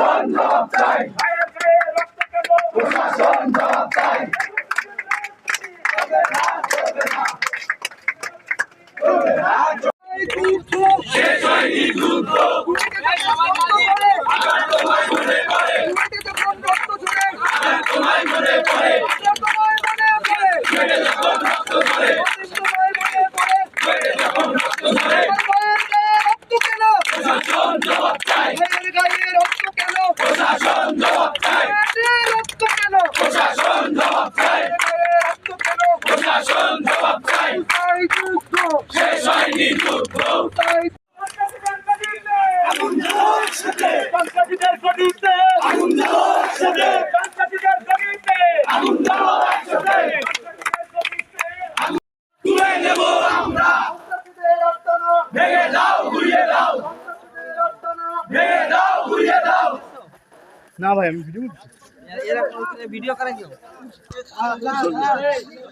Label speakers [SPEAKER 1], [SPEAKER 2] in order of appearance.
[SPEAKER 1] প্রশাসন জবাব চাই। প্রশাসন জবাব চাই। শেষ হয়নি যুদ্ধ আবার তোমায় মনে পড়ে আবার তোমায় মনে পড়ে যখন রক্ত ধরে যখন রক্ত ধরে প্রশাসন জবাব চাই। জবাব চাই। শেষ হয়নি যুদ্ধ। আগুন জ্বালো একসাথে আগুন জ্বালো একসাথে আগুন জ্বালো একসাথে তুলে নেব আমরা। ভেঙে দাও ঘুরিয়ে দাও। ভেঙে দাও ঘুরিয়ে দাও। না ভাই আমি ভিডিও
[SPEAKER 2] এরা ভিডিও করে কেউ?